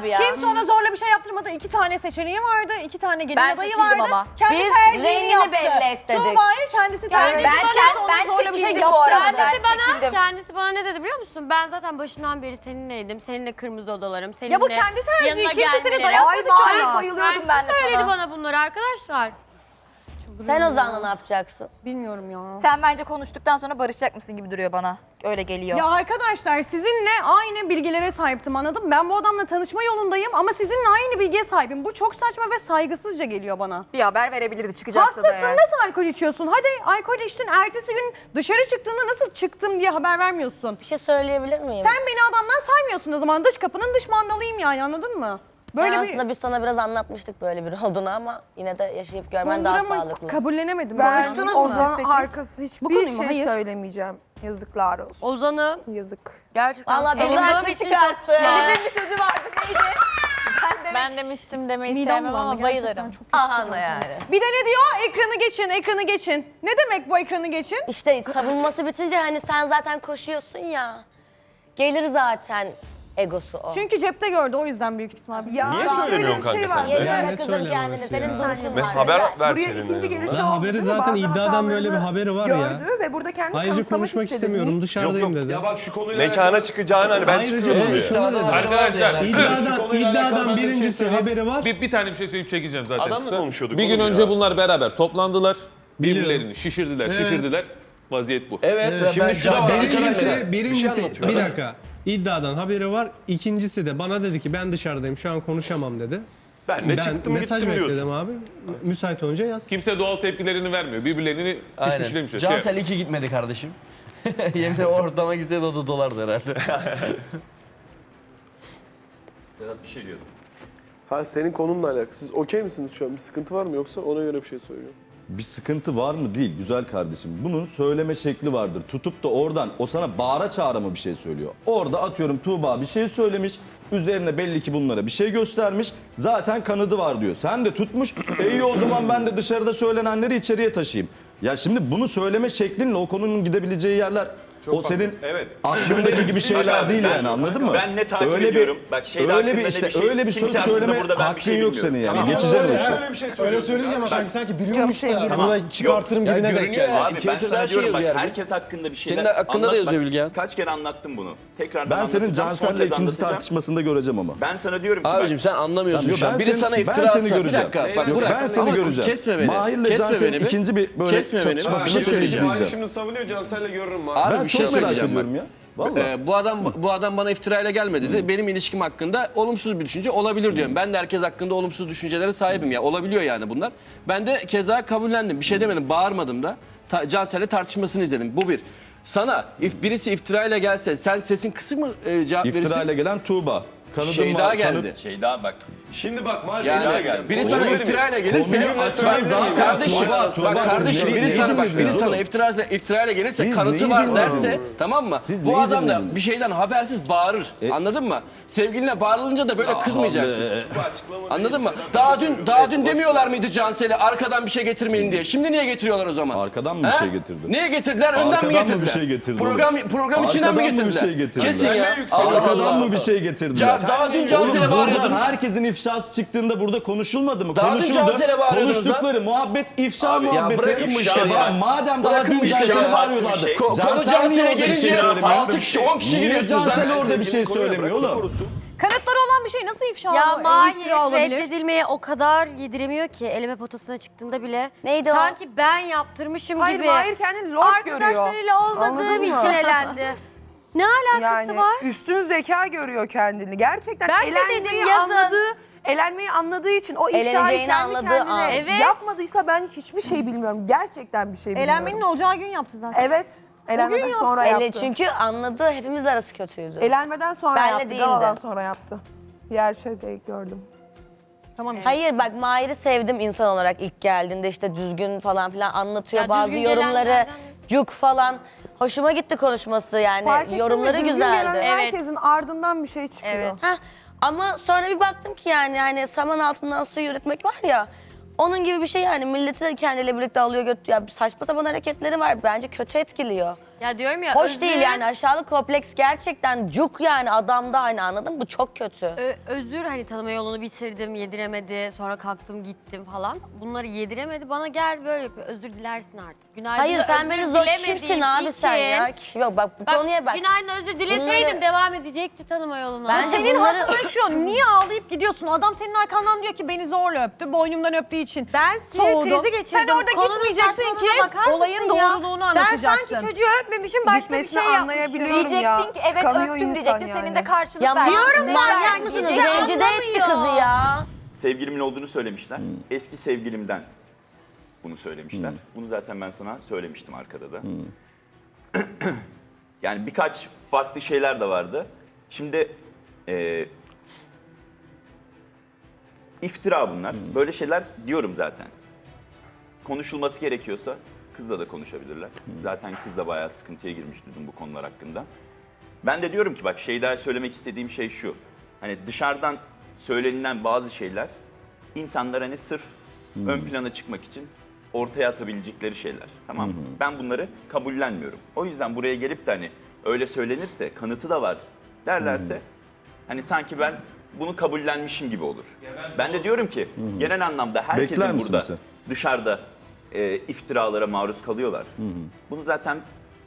abi ya. Kimse ona zorla bir şey yaptırmadı. İki tane seçeneği vardı. iki tane gelin Ben adayı çekildim vardı. ama. Kendi Biz tercihini rengini yaptı. belli et dedik. Tuğba'yı kendisi tercih Ben, etti. ben, ben zorla bir şey çekildim bu arada. yaptırmadı. Ben Kendisi bana, çekildim. kendisi bana ne dedi biliyor musun? Ben zaten başından beri seninleydim. Seninle kırmızı odalarım. Seninle Ya bu kendi tercihi. yanına Kimse seni dayatmadı Ay ki ona. bayılıyordum ben Kendisi de söyledi sana. bana bunları arkadaşlar. Sen o zaman ne yapacaksın? Bilmiyorum ya. Sen bence konuştuktan sonra barışacak mısın gibi duruyor bana. Öyle geliyor. Ya arkadaşlar sizinle aynı bilgilere sahiptim anladım. Ben bu adamla tanışma yolundayım ama sizinle aynı bilgiye sahibim. Bu çok saçma ve saygısızca geliyor bana. Bir haber verebilirdi çıkacaksa da Hastasın eğer. nasıl alkol içiyorsun? Hadi alkol içtin ertesi gün dışarı çıktığında nasıl çıktım diye haber vermiyorsun. Bir şey söyleyebilir miyim? Sen beni adamdan saymıyorsun o zaman dış kapının dış mandalıyım yani anladın mı? Böyle Böyle bir aslında biz sana biraz anlatmıştık böyle bir olduğunu ama yine de yaşayıp görmen daha Konduramı sağlıklı. kabullenemedim. Ben Konuştunuz mu? Ozan Peki. arkası Bu hiçbir konuyu mu? şey Hayır. söylemeyeceğim. Yazıklar olsun. Ozan'ı Yazık. gerçekten Valla bizi savunduğum haklı için çıkarttı. Elif'in bir sözü vardı neydi? Ben de Ben demiştim demeyi Midem sevmem ama bayılırım. çok kötü. Aha ne yani. Bir de ne diyor? Ekranı geçin, ekranı geçin. Ne demek bu ekranı geçin? İşte savunması bitince hani sen zaten koşuyorsun ya. Gelir zaten egosu o. Çünkü cepte gördü o yüzden büyük ihtimal. Ya, Niye söylemiyorsun şey kanka sen de? Ben be ne kızım kendini. Senin ya? duruşun Ve var. haber ver Buraya senin ikinci en geliş azından. Oldu, haberi değil mi? zaten Bazı iddiadan böyle bir hatalarını haberi var ya. Gördü ve burada kendini Ayrıca kanıtlamak konuşmak istedi. istemiyorum dışarıdayım dedi. Ya bak şu konuyla Mekana çıkacağını hani ben Ayrıca çıkıyorum ben diyor. şunu dedim. Arkadaşlar İddiadan, iddiadan birincisi söyleyeyim. haberi var. bir, bir tane bir şey söyleyip çekeceğim zaten. Adamla kısa. konuşuyorduk Bir gün oğlum önce ya. bunlar beraber toplandılar. Biliyorum. Birbirlerini şişirdiler, şişirdiler. Vaziyet bu. Evet, şimdi şu da var. Birincisi, birincisi bir dakika. İddiadan haberi var. İkincisi de bana dedi ki ben dışarıdayım şu an konuşamam dedi. Ben ne çıktım mesaj gittim bekledim diyorsun. abi. Müsait olunca yaz. Kimse doğal tepkilerini vermiyor. Birbirlerini Aynen. Şey Cansel iki gitmedi kardeşim. Yemin o ortama gitseydi o da dolardı herhalde. Sedat bir şey diyordum. Ha senin konunla alakalı. Siz okey misiniz şu an? Bir sıkıntı var mı yoksa ona göre bir şey söylüyorum. Bir sıkıntı var mı? Değil güzel kardeşim. Bunun söyleme şekli vardır. Tutup da oradan o sana bağıra çağıra mı bir şey söylüyor? Orada atıyorum Tuğba bir şey söylemiş. Üzerine belli ki bunlara bir şey göstermiş. Zaten kanıdı var diyor. Sen de tutmuş. E iyi o zaman ben de dışarıda söylenenleri içeriye taşıyayım. Ya şimdi bunu söyleme şeklinle o konunun gidebileceği yerler o senin Evet. aklındaki gibi şeyler değil yani anladın mı? ben ne takip öyle ediyorum. Bir, Bak, şeyde öyle bir işte bir şey- öyle bir hakkında söyleme burada ben bir hakkın şey yok senin yani. Tamam. Geçeceksin o işi. Öyle bir şey Öyle söyleyince ama sanki sanki biliyormuş da burada çıkartırım gibine denk geldi. Abi ben Twitter'da sana her şey yazıyor. herkes hakkında bir şeyler Senin de hakkında da yazıyor Bilgehan. Kaç kere anlattım bunu. Tekrardan Ben senin Cansel'le ikinci tartışmasında göreceğim ama. Ben sana diyorum ki Abicim sen anlamıyorsun Yok, şu an. Biri sana iftira atsa. Bir dakika bak Yok, bırak. ben seni göreceğim. Kesme beni. Mahir'le kesme Cansel beni. bir. ikinci bir böyle çatışmasını şey söyleyeceğim. şimdi savunuyor Cansel'le görürüm abi. Ben şey çok merak söyleyeceğim ediyorum ya. Vallahi. Ee, bu adam bu adam bana iftirayla gelmedi dedi. Benim ilişkim hakkında olumsuz bir düşünce olabilir diyorum. Ben de herkes hakkında olumsuz düşüncelere sahibim ya. Olabiliyor yani bunlar. Ben de keza kabullendim. Bir şey demedim. Bağırmadım da. Ta, Cansel'le tartışmasını izledim. Bu bir. Sana if, birisi iftirayla gelse sen sesin kısık mı e, cevap verirsin? İftirayla gelen Tuğba. Kanıdım Şey var, daha kanıt- geldi. şey daha bak. Şimdi bak madem Yani geldi. biri Onu sana mi? iftirayla gelirse Konuyu zaten. kardeşim Tuğba, Tuğba, bak siz kardeşim neyi biri sana bak biri dinlediniz sana oğlum? iftirayla iftirayla gelirse Siz kanıtı var derse tamam mı? Siz Bu neyi adam da bir şeyden habersiz bağırır. Anladın mı? Sevgiline bağırılınca da böyle kızmayacaksın. Bu açıklama Anladın mı? Daha şey dün daha dün demiyorlar mıydı Cansel'e arkadan bir şey getirmeyin diye. Şimdi niye getiriyorlar o zaman? Arkadan mı bir He? şey getirdi? Niye getirdiler? Önden mi Arkadan mı getirdiler? bir şey getirdi Program program içinden mi Arkadan mı bir getirdiler? şey getirdiler? Kesin ya. Allah Arkadan mı bir şey getirdiler? Ca- daha dün Cansel'e bağırıyordunuz. herkesin ifşası çıktığında burada konuşulmadı mı? Daha dün Konuşuldu. Cansel'e bağırıyordunuz Konuştukları muhabbet ifşa Abi, ya muhabbeti. bırakın bu İşte işleri bak, ya. Madem daha Bırakın dün Cansel'e bağırıyorlardı. Şey- Ko- konu Cansel Cansel'e niye gelince şey söylemiyor? 6 kişi 10 kişi Niye giriyorsunuz Cansel lan. orada bir şey söylemiyor oğlum? Kanıtları olan bir şey nasıl ifşa Ya olur, Mahir iftira olabilir? reddedilmeye o kadar yediremiyor ki eleme potasına çıktığında bile. Neydi o? Sanki ben yaptırmışım Hayır gibi. Mahir kendini lord görüyor. Arkadaşlarıyla olmadığım için elendi. Ne alakası Yani var? üstün zeka görüyor kendini. Gerçekten Ben de elenmeyi dedim, yazın. anladığı, elenmeyi anladığı için o ifşayı Eleneceğini kendi anladığı kendine an. Evet. yapmadıysa ben hiçbir şey bilmiyorum. Gerçekten bir şey bilmiyorum. Elenmenin olacağı gün yaptı zaten. Evet. Elenmeden yaptı. sonra Elle yaptı. çünkü anladı hepimizle arası kötüydü. Elenmeden sonra Benle yaptı. değildi. Galadan sonra yaptı. Diğer şeyde gördüm. Tamam. Hayır bak Mahir'i sevdim insan olarak ilk geldiğinde işte düzgün falan filan anlatıyor Ya bazı düzgün yorumları gelenlerden- cuk falan. Hoşuma gitti konuşması yani Fark ettin mi? yorumları Düzgün güzeldi. gelen Herkesin ardından bir şey çıkıyor. Evet. Heh, ama sonra bir baktım ki yani hani saman altından su yürütmek var ya onun gibi bir şey yani milleti de kendiyle birlikte alıyor götürüyor. Ya saçma sapan hareketleri var bence kötü etkiliyor. Ya diyorum ya Hoş özür- değil yani aşağılık kompleks gerçekten cuk yani adamda aynı anladın mı? Bu çok kötü. Ö- özür hani tanıma yolunu bitirdim, yediremedi, sonra kalktım gittim falan. Bunları yediremedi. Bana gel böyle yapıyor. Özür dilersin artık. Günaydın Hayır sen beni zor kimsin abi sen ya? Yok bak bu Bak, konuya bak. Günaydın özür dileseydin Bunları- devam edecekti tanıma yoluna. Bence Senin bunları- hatırın şu. Niye ağlayıp gidiyorsun? Adam senin arkandan diyor ki beni zorla öptü. Boynumdan öptüğü için. Ben sinir krizi geçirdim. Sen orada Konunun gitmeyeceksin ki saçmalığına bakar olayın ya? doğruluğunu anlatacaktın. Ben sanki çocuğu öpmemişim başka bir şey yapmışım. anlayabiliyorum Diyecektin ya. ki evet Tıkanıyor öptüm insan diyecektin. yani. Senin de karşılık Ya vermesi diyorum ne manyak mısınız? Diyecek, Rencide etti kızı ya. Sevgilimin olduğunu söylemişler. Eski sevgilimden bunu söylemişler. Bunu zaten ben sana söylemiştim arkada da. yani birkaç farklı şeyler de vardı. Şimdi e, iftira bunlar. Böyle şeyler diyorum zaten. Konuşulması gerekiyorsa kızla da konuşabilirler. Zaten kız da bayağı sıkıntıya girmiş dedim bu konular hakkında. Ben de diyorum ki bak şey daha söylemek istediğim şey şu. Hani dışarıdan söylenilen bazı şeyler insanlar hani sırf ön plana çıkmak için ortaya atabilecekleri şeyler. Tamam mı? Ben bunları kabullenmiyorum. O yüzden buraya gelip de hani öyle söylenirse kanıtı da var derlerse hani sanki ben bunu kabullenmişim gibi olur. Ben de diyorum ki genel anlamda Bekler herkesin misin burada sen? dışarıda e, iftiralara maruz kalıyorlar. Bunu zaten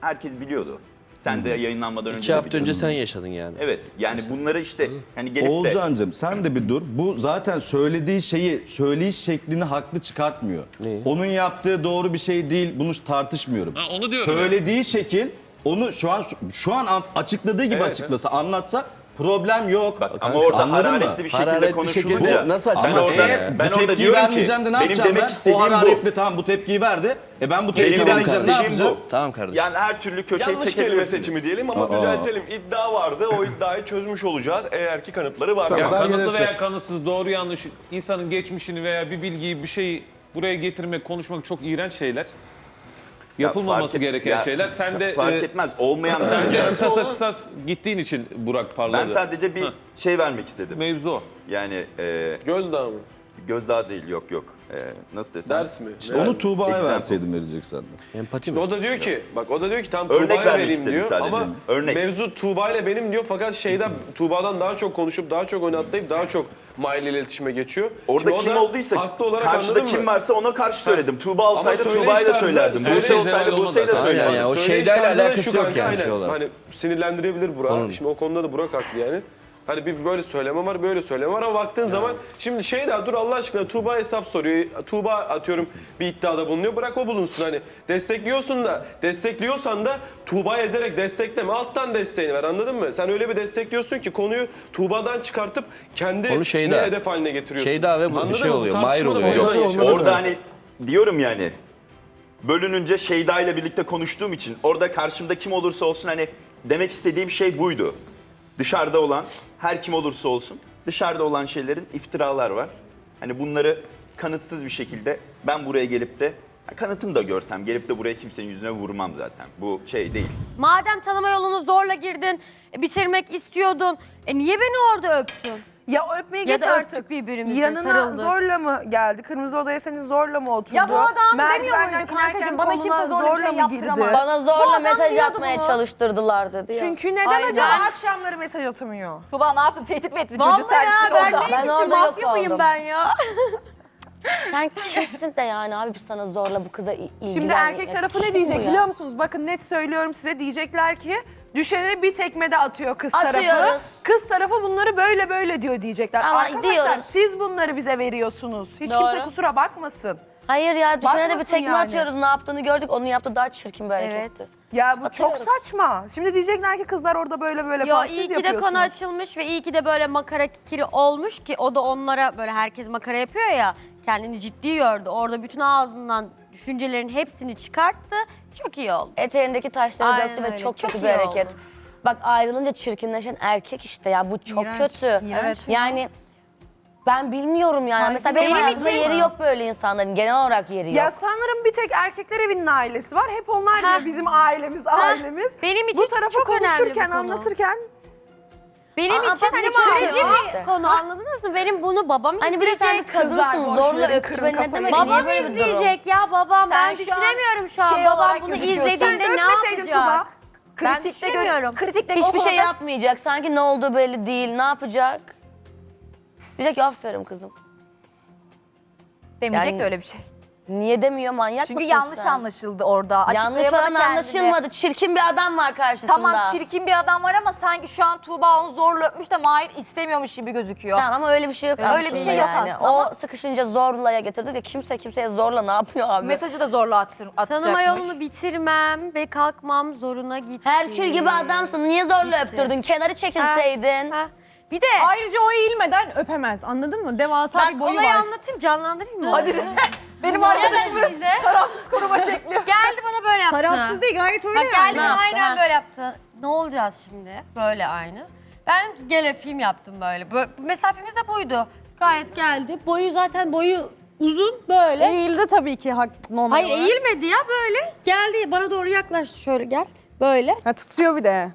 herkes biliyordu. Sen de yayınlanmadan önce İki de hafta önce sen yaşadın yani. Evet yani bunları işte hani gelip de Oğulcancığım sen de bir dur. Bu zaten söylediği şeyi, söyleyiş şeklini haklı çıkartmıyor. Neyi? Onun yaptığı doğru bir şey değil. Bunu tartışmıyorum. Ha, onu diyorum Söylediği şekil onu şu an şu an açıkladığı gibi açıklasa, anlatsa problem yok. Bak ama orada Anladın mı? hararetli bir şekilde Hararetli konuşulunca şekilde nasıl ben orada, ben bu orada tepkiyi diyorum ki vermeyeceğim de ne benim yapacağım demek ben? istediğim o bu. hararetli tamam bu tepkiyi verdi. E ben bu tepkiyi Benim demek vermeyeceğim ne istediğim yapacağım? bu. Tamam kardeşim. Yani her türlü köşeye Yanlış kelime seçimi diyelim ama düzeltelim. İddia vardı. O iddiayı çözmüş olacağız eğer ki kanıtları var. Ya kanıtlı veya kanıtsız, doğru yanlış, insanın geçmişini veya bir bilgiyi, bir şeyi buraya getirmek, konuşmak çok iğrenç şeyler. Yapılmaması fark et- gereken ya, şeyler. Sen de fark e, etmez olmayan sen de kısasa kısas gittiğin için Burak parladı. Ben sadece bir Hı. şey vermek istedim. Mevzu o. Yani e, Gözdağı mı? gözdağı değil yok yok. E, nasıl desem? Ders mi? İşte onu Tuğba'ya Example. verseydin vereceksen de. Empati mi? O da diyor ki, bak o da diyor ki tam Örnek Tuğba'ya vermek vereyim istedim diyor sadece. ama Örnek. mevzu Tuğba ile benim diyor fakat şeyden Tuğba'dan daha çok konuşup daha çok oynatlayıp daha çok Mahir ile iletişime geçiyor. Orada Şimdi o kim da olduysa haklı olarak karşıda anladın kim mı? varsa ona karşı söyledim. Tuğba olsaydı söyleyiş Tuğba'yı da söylerdim. söyleyiş Buse tarzı olsaydı olmadı. Buse'yi de Aynen söylerdim. ya, o şeylerle da alakası yok kanka, yani şey olarak. Hani sinirlendirebilir Burak. Şimdi o konuda da Burak haklı yani. Hani bir böyle söyleme var, böyle söyleme var ama baktığın zaman şimdi şey daha dur Allah aşkına Tuğba hesap soruyor. Tuğba atıyorum bir iddiada bulunuyor. Bırak o bulunsun hani. Destekliyorsun da, destekliyorsan da Tuğba ezerek destekleme. Alttan desteğini ver anladın mı? Sen öyle bir destekliyorsun ki konuyu Tuğba'dan çıkartıp kendi Onu Şeyda- hedef haline getiriyorsun. Şeyda ve bu Anladın şey mı? Bu oluyor, tartışma da oluyor. oradan yaşanıyor. Orada hani diyorum yani bölününce Şeyda ile birlikte konuştuğum için orada karşımda kim olursa olsun hani demek istediğim şey buydu. Dışarıda olan her kim olursa olsun dışarıda olan şeylerin iftiralar var. Hani bunları kanıtsız bir şekilde ben buraya gelip de kanıtını da görsem gelip de buraya kimsenin yüzüne vurmam zaten. Bu şey değil. Madem tanıma yolunu zorla girdin, e, bitirmek istiyordun. E niye beni orada öptün? Ya öpmeyi Ya geç da öptük artık. birbirimizi, Yanına sarıldık. zorla mı geldi? Kırmızı odaya seni zorla mı oturdu? Ya bu adam demiyor Merdivenden muydu kankacığım, inerken bana koluna kimse zorla bir şey mı girdi? Bana zorla adam mesaj diyordu atmaya bunu. çalıştırdılar dedi ya. Çünkü neden Ay, acaba akşamları mesaj atamıyor? Tuba ne yaptın? Tehdit mi ettin çocuğu Vallahi ya ben orada? neymişim, Ben orada yok mafya mıyım oldum. ben ya? Sen kimsin de yani abi sana zorla bu kıza il- ilgilenmek. Şimdi erkek tarafı ne diyecek biliyor musunuz? Bakın net söylüyorum size diyecekler ki düşene bir tekme de atıyor kız tarafı. Atıyoruz. Kız tarafı bunları böyle böyle diyor diyecekler. Ama Arkadaşlar diyoruz. siz bunları bize veriyorsunuz. Hiç Doğru. kimse kusura bakmasın. Hayır ya düşene de bir Bakmasın tekme yani. atıyoruz. Ne yaptığını gördük. Onun yaptığı daha çirkin bir hareketti. Evet. Ya bu Atıyoruz. çok saçma. Şimdi diyecekler ki kızlar orada böyle böyle Yo falan iyi siz ki de yapıyorsunuz. konu açılmış ve iyi ki de böyle makara kikiri olmuş ki o da onlara böyle herkes makara yapıyor ya kendini ciddi gördü. Orada bütün ağzından düşüncelerin hepsini çıkarttı. Çok iyi oldu. Eteğindeki taşları Aynen döktü ve öyle. çok, Çok kötü iyi bir hareket. oldu. Bak ayrılınca çirkinleşen erkek işte ya bu çok İğrenç, kötü. iğrenç. Yani ben bilmiyorum yani. Mesela benim benim hayatımda için- yeri yok böyle insanların. Genel olarak yeri yok. Ya sanırım bir tek erkekler evinin ailesi var. Hep onlar diyor bizim ailemiz, ailemiz. Benim için bu tarafa çok önemli bu konuşurken, konu. anlatırken Benim Aa, için bak hani ne kötü bir işte. konu anladınız mı? Benim bunu babam Hani bir de sen bir kadınsın zorla öptürme kırın ne demek? Babam Niye böyle bir durum? izleyecek ya babam. Sen ben şu an düşünemiyorum şu an. şey babam olarak bunu gözüküyorsun. izlediğinde ne öpmeseydin yapacak? Tuba. Kritikte düşünemiyorum. gör, kritikte Hiçbir şey yapmayacak. Sanki ne olduğu belli değil. Ne yapacak? Diyecek ki aferin kızım. Demeyecek Yani- de öyle bir şey. Niye demiyor manyak Çünkü mısın yanlış sen? anlaşıldı orada. Yanlış Açıklayamadı falan kendini. anlaşılmadı. Çirkin bir adam var karşısında. Tamam çirkin bir adam var ama sanki şu an Tuğba onu zorla öpmüş de Mahir istemiyormuş gibi gözüküyor. Tamam ama öyle bir şey yok Öyle bir aslında şey yok yani. aslında O ama- sıkışınca zorlaya getirdi ya kimse kimseye zorla ne yapıyor abi? Mesajı da zorla attır, atacakmış. Tanıma yolunu bitirmem ve kalkmam zoruna gitti. Herkül gibi adamsın. Niye zorla Gitti. öptürdün? Kenarı çekilseydin. Ha. Bir de Ayrıca o eğilmeden öpemez. Anladın mı? Devasa bir boyu olayı var. anlatayım canlandırayım mı? Hadi benim arkadaşımı bize. tarafsız koruma şekli. Geldi bana böyle yaptı. Tarafsız değil gayet öyle Bak yani. geldi bana aynen böyle yaptı. Ne olacağız şimdi? Böyle aynı. Ben gel öpeyim yaptım böyle. böyle. Mesafemiz de buydu. Gayet geldi. Boyu zaten boyu uzun böyle. Eğildi tabii ki hak normal Hayır olarak. eğilmedi ya böyle. Geldi bana doğru yaklaştı şöyle gel. Böyle. Ha, tutuyor bir de.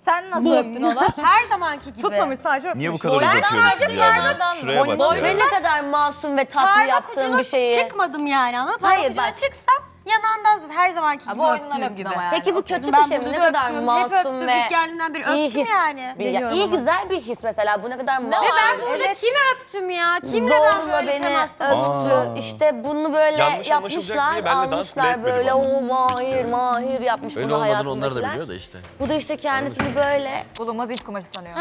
Sen nasıl öptün onu? Her zamanki gibi. Tutmamış sadece öpmüş. Niye bu kadar Ben uzatıyoruz sadece ya? parmağımdan Şuraya bak Boy ya. ve ne kadar masum ve tatlı Parmak yaptığın ucuna bir şeyi. çıkmadım yani anladın mı? Hayır, Parmak ucuna bak. çıksam yanağından her zamanki gibi öptün gibi. ama yani. Peki bu Okey. kötü bir şey mi? Ne da kadar öptüm, hep masum öptüm, ve ilk geldiğinden beri iyi öptüm his. yani. Bir, ya, iyi ama. güzel bir his mesela. Bu ne kadar masum. Ve ben burada şey. kimi öptüm ya? Kimle ben Zorla böyle beni temasta öptü. İşte bunu böyle Yanlış anlaşılacak yapmışlar, diye ben de dans bile almışlar etmedim böyle o mahir mahir yapmış Öyle bunu olmadığını onlar da hayatındakiler. biliyor da işte. Bu da işte kendisini böyle Bulunmaz ilk kumaşı sanıyor.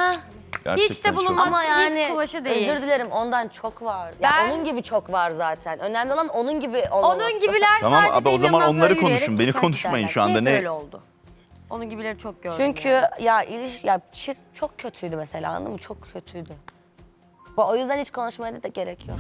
Ha Hiç de bulunmaz. ama yani Hiç kumaşı değil. özür dilerim ondan çok var. Ya Ben- onun gibi çok var zaten. Önemli olan onun gibi olmaması. Onun gibiler Tamam sadece abi, o benim zaman yanımdan onları böyle yürüyerek konuşun, beni konuşmayın şu giderler anda, ki ne- Öyle oldu. Onun gibileri çok gördüm. Çünkü yani. ya iliş ya çir çok kötüydü mesela anladın mı? Çok kötüydü. Bu- O yüzden hiç konuşmaya da gerek yok.